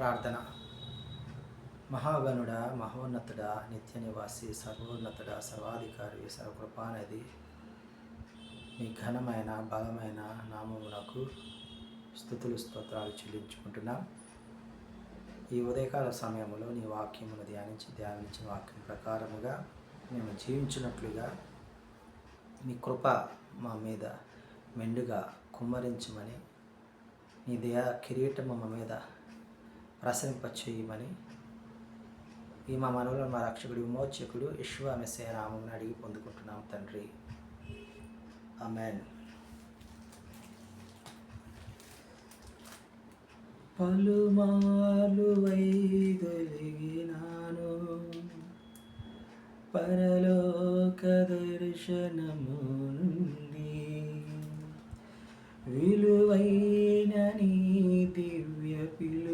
ప్రార్థన. మహాగణుడ మహోన్నతుడ నిత్య నివాసి సర్వోన్నతుడ సర్వాధికారి సర్వకృపానది మీ ఘనమైన బలమైన నామమునకు స్థుతులు స్తోత్రాలు చెల్లించుకుంటున్నాం. ఈ ఉదయకాల సమయంలో నీ వాక్యమును ధ్యానించి ధ్యానించిన వాక్యం ప్రకారముగా మేము జీవించినట్లుగా నీ కృప మా మీద మెండుగా కుమ్మరించమని నీ దయా కిరీటము మా మీద ప్రసరింపచేయమని ఈ మా మనవులను మా రక్షకుడు విమోచకుడు విశ్వ మెస్సే అడిగి పొందుకుంటున్నాం తండ్రి. అమెన్ పలుమాలు వైదొలిగినాను. పరలోక దర్శనము నుండి విలువైన నీ దివ్య పిలు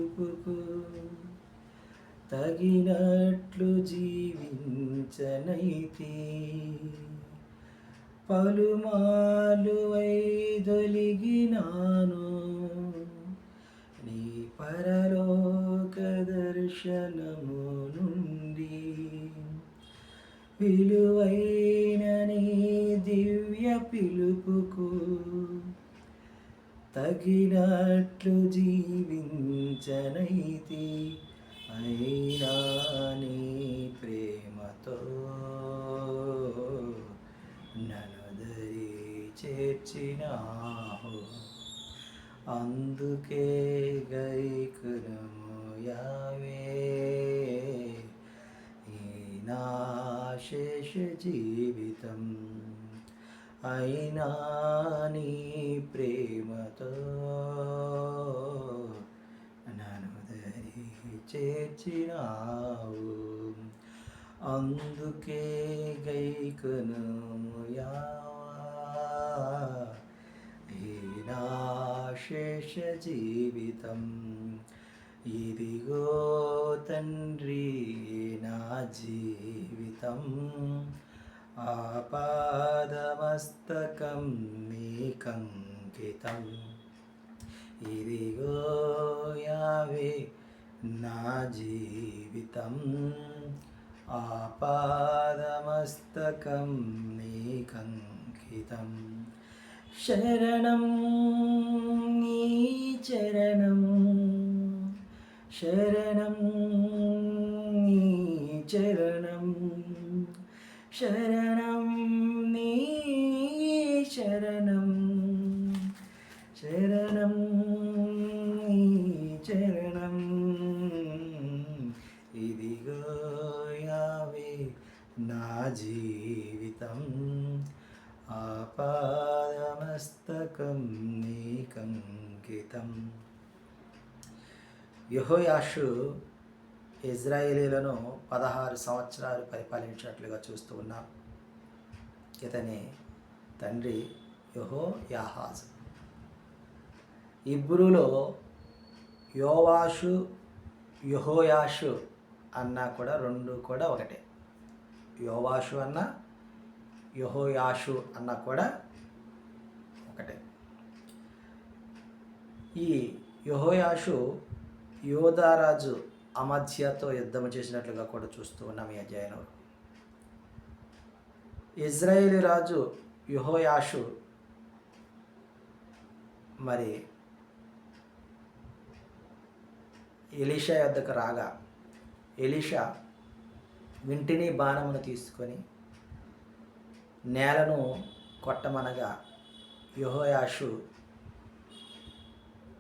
తగినట్లు జీవించనైతే. పలుమాలు వైదొలిగినాను. నీ పరలోక దర్శనము నుండి విలువైన నీ దివ్య పిలుపుకు తగినట్లు జీవించనైతే. అయినా నీ ప్రేమతో నన్ను దరి చేర్చినావు. అందుకే గైకులము యావే. ఈ నా శేష జీవితం అయినా నీ ప్రేమతో చేర్చినావు. అందుకే గైకను నా శేష జీవితం. ఇదిగో తండ్రి నా జీవితం. ఆపాదమస్తకం నీకంకితం జీవితం ఆపాదమస్తకం నీకంకితం శరణం నీ చరణం శరణం నీ చరణం శరణం జీవితం. ఆపాదమస్తకం నీకంకితం యహోయాషు ఇజ్రాయేలీలను పదహారు సంవత్సరాలు పరిపాలించినట్లుగా చూస్తూ ఉన్నాం ఇతని తండ్రి యహో యాహాజ్ ఇబ్రులో యోవాషు యహోయాషు అన్నా కూడా రెండు కూడా ఒకటే. యోవాషు అన్నా యహోయాషు అన్న కూడా ఒకటే. ఈ యహోయాషు యోధారాజు అమధ్యతో యుద్ధం చేసినట్లుగా కూడా చూస్తూ ఉన్నాం ఈ అధ్యాయంలో. ఇజ్రాయేలీ రాజు యుహోయాషు మరి ఎలీషా యొద్దకు రాగా ఎలీషా వింటిని బాణమును తీసుకొని నేలను కొట్టమనగా యుహోయాషు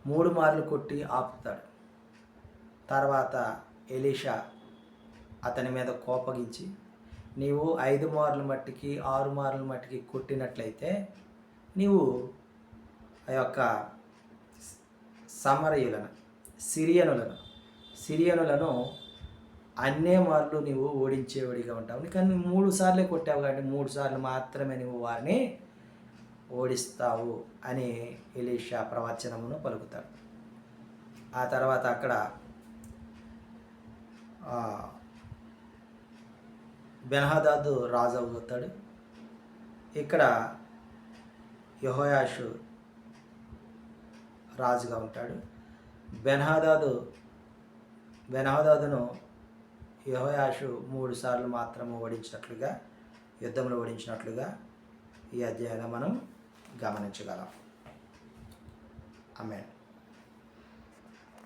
మూడు మార్లు కొట్టి ఆపుతాడు. తర్వాత ఎలీషా అతని మీద కోపగించి నీవు ఐదు మార్లు మట్టికి ఆరు మార్లు మట్టికి కొట్టినట్లయితే నీవు ఆ యొక్క సమరయులను సిరియనులను సిరియనులను అన్నే మార్లు నీవు ఓడించేవాడిగా ఉంటావు. కానీ నువ్వు మూడు సార్లే కొట్టావు కాబట్టి మూడు సార్లు మాత్రమే నువ్వు వారిని ఓడిస్తావు అని ఎలీషా ప్రవచనమును పలుకుతాడు. ఆ తర్వాత అక్కడ బెనహదాదు రాజు అవుతాడు ఇక్కడ యహోయాషు రాజుగా ఉంటాడు. బెన్హాదాదు బెనహదాదును యహోయాషు మూడు సార్లు మాత్రం ఓడించినట్లుగా యుద్ధంలో ఓడించినట్లుగా ఈ అధ్యాయంలో మనం గమనించగలం. ఆమె